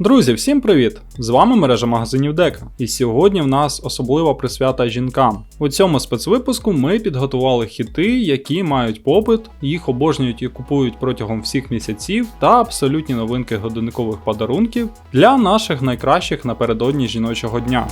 Друзі, всім привіт! З вами мережа магазинів Дека. І сьогодні в нас особлива присвята жінкам. У цьому спецвипуску ми підготували хіти, які мають попит, їх обожнюють і купують протягом всіх місяців, та абсолютні новинки годинникових подарунків для наших найкращих напередодні жіночого дня.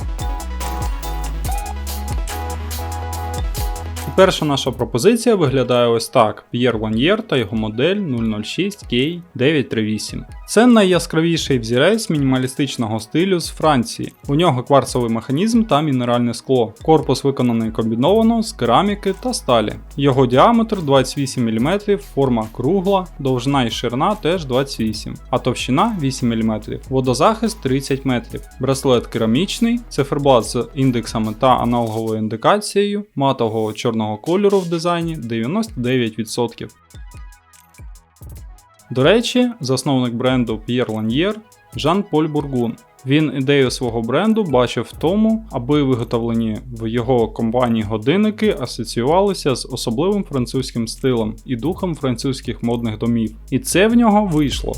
Перша наша пропозиція виглядає ось так: Pierre Lanier та його модель 006K938. Це найяскравіший взірець мінімалістичного стилю з Франції. У нього кварцевий механізм та мінеральне скло. Корпус виконаний комбіновано з кераміки та сталі. Його діаметр 28 мм, форма кругла, довжина і ширина теж 28 а товщина 8 мм, водозахист 30 метрів. Браслет керамічний, циферблат з індексами та аналоговою індикацією, матового чорного кольору в дизайні 99%. До речі, засновник бренду Pierre Lanier Жан-Поль Бургун. Він ідею свого бренду бачив в тому, аби виготовлені в його компанії годинники асоціювалися з особливим французьким стилем і духом французьких модних домів. І це в нього вийшло.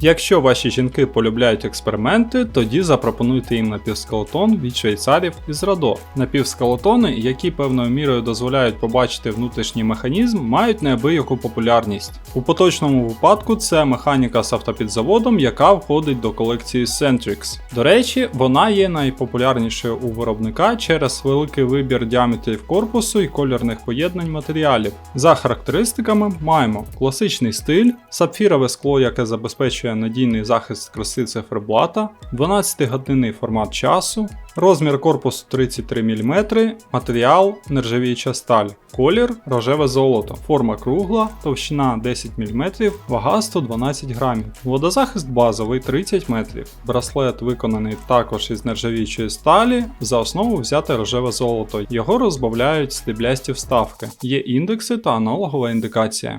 Якщо ваші жінки полюбляють експерименти, тоді запропонуйте їм напівскелетон від швейцарів із Радо. Напівскелетони, які певною мірою дозволяють побачити внутрішній механізм, мають неабияку популярність. У поточному випадку це механіка з автопідзаводом, яка входить до колекції Centrix. До речі, вона є найпопулярнішою у виробника через великий вибір діаметрів корпусу і кольорних поєднань матеріалів. За характеристиками маємо класичний стиль, сапфірове скло, яке забезпечує надійний захист краси циферблата, 12-годинний формат часу, розмір корпусу 33 мм, матеріал нержавіюча сталь, колір рожеве золото, форма кругла, товщина 10 мм, вага 112 грамів, водозахист базовий 30 метрів. Браслет виконаний також із нержавіючої сталі, за основу взяте рожеве золото. Його розбавляють стеблясті вставки. Є індекси та аналогова індикація.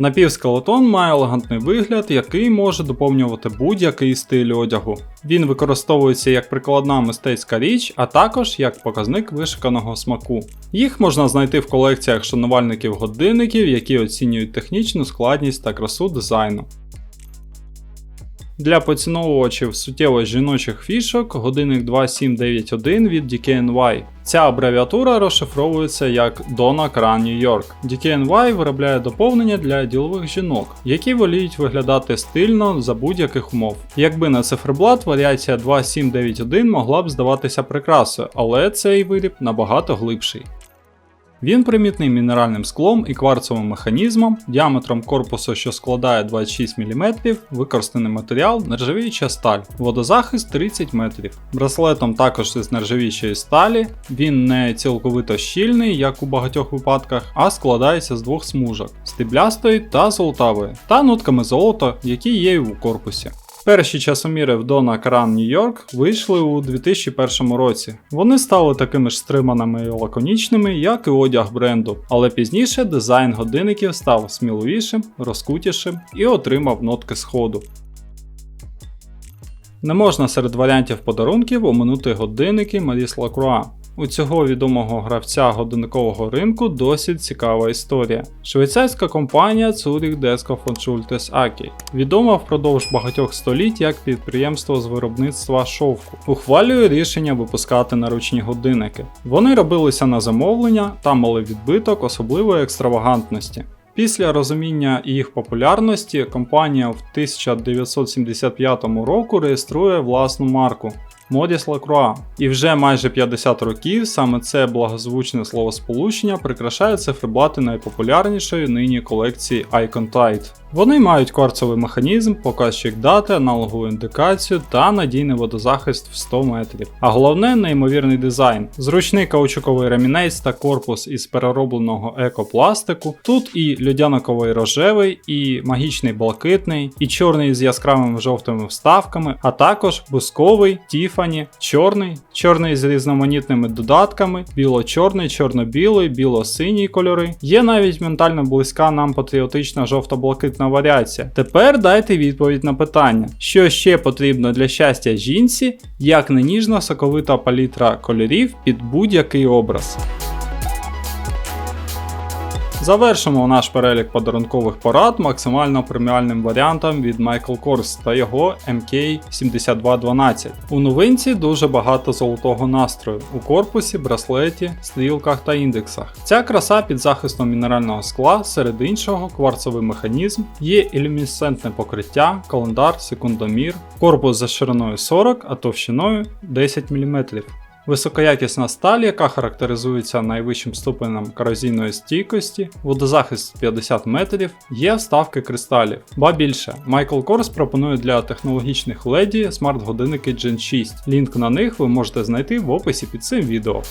Напівскелетон має елегантний вигляд, який може доповнювати будь-який стиль одягу. Він використовується як прикладна мистецька річ, а також як показник вишиканого смаку. Їх можна знайти в колекціях шанувальників годинників, які оцінюють технічну складність та красу дизайну. Для поціновувачів суттєво жіночих фішок годинник 2791 від DKNY. Ця абревіатура розшифровується як Donna Cran New York. DKNY виробляє доповнення для ділових жінок, які воліють виглядати стильно за будь-яких умов. Якби на циферблат варіація 2791 могла б здаватися прикрасою, але цей виріб набагато глибший. Він примітний мінеральним склом і кварцевим механізмом, діаметром корпусу, що складає 26 мм, використаний матеріал нержавіюча сталь, водозахист 30 метрів. Браслетом також із нержавіючої сталі, він не цілковито щільний, як у багатьох випадках, а складається з двох смужок стеблястої та золотавої, та нотками золота, які є у корпусі. Перші часоміри в Karan New York вийшли у 2001 році. Вони стали такими ж стриманими і лаконічними, як і одяг бренду, але пізніше дизайн годинників став сміливішим, розкутішим і отримав нотки сходу. Не можна серед варіантів подарунків оминути годинники Maris Lacroix. У цього відомого гравця годинникового ринку досить цікава історія. Швейцарська компанія Zurich Desco von Schultes AG, відома впродовж багатьох століть як підприємство з виробництва шовку, ухвалює рішення випускати наручні годинники. Вони робилися на замовлення та мали відбиток особливої екстравагантності. Після розуміння їх популярності компанія в 1975 року реєструє власну марку Модіс Лакруа. І вже майже 50 років саме це благозвучне словосполучення прикрашає циферблати найпопулярнішої нині колекції Icon Tide. Вони мають кварцевий механізм, показчик дати, аналогову індикацію та надійний водозахист в 100 метрів. А головне неймовірний дизайн. Зручний каучуковий ремінець та корпус із переробленого екопластику. Тут і льодяниковий рожевий, і магічний блакитний, і чорний з яскравими жовтими вставками, а також бусковий, Тіфані, чорний, чорний з різноманітними додатками, біло-чорний, чорно-білий, біло-синій кольори. Є навіть ментально близька нам патріотична жовто-блакитна наступна варіація. Тепер дайте відповідь на питання, що ще потрібно для щастя жінці, як не ніжна соковита палітра кольорів під будь-який образ. Завершимо наш перелік подарункових порад максимально преміальним варіантом від Michael Kors та його MK7212. У новинці дуже багато золотого настрою у корпусі, браслеті, стрілках та індексах. Ця краса під захистом мінерального скла, серед іншого, кварцовий механізм, є ілюмінесцентне покриття, календар, секундомір, корпус за шириною 40, а товщиною 10 мм. Високоякісна сталь, яка характеризується найвищим ступенем корозійної стійкості, водозахист 50 метрів, є вставки кристалів. Ба більше, Michael Kors пропонує для технологічних леді смарт-годинники Gen 6. Лінк на них ви можете знайти в описі під цим відео.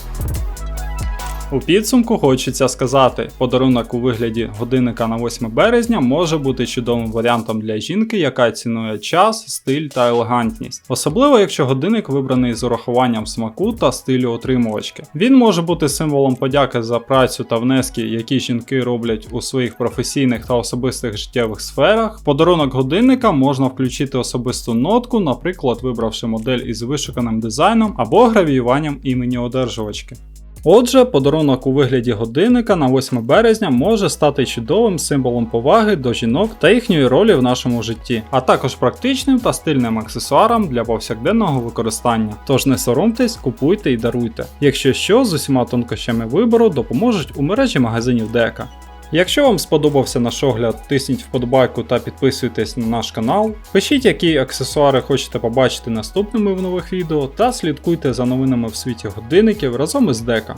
У підсумку хочеться сказати, подарунок у вигляді годинника на 8 березня може бути чудовим варіантом для жінки, яка цінує час, стиль та елегантність, особливо якщо годинник вибраний з урахуванням смаку та стилю отримувачки. Він може бути символом подяки за працю та внески, які жінки роблять у своїх професійних та особистих життєвих сферах. Подарунок годинника можна включити особисту нотку, наприклад, вибравши модель із вишуканим дизайном або гравіюванням імені одержувачки. Отже, подарунок у вигляді годинника на 8 березня може стати чудовим символом поваги до жінок та їхньої ролі в нашому житті, а також практичним та стильним аксесуаром для повсякденного використання. Тож не соромтесь, купуйте і даруйте. Якщо що, з усіма тонкощами вибору допоможуть у мережі магазинів Дека. Якщо вам сподобався наш огляд, тисніть вподобайку та підписуйтесь на наш канал. Пишіть, які аксесуари хочете побачити наступними в нових відео, та слідкуйте за новинами в світі годинників разом із Дека.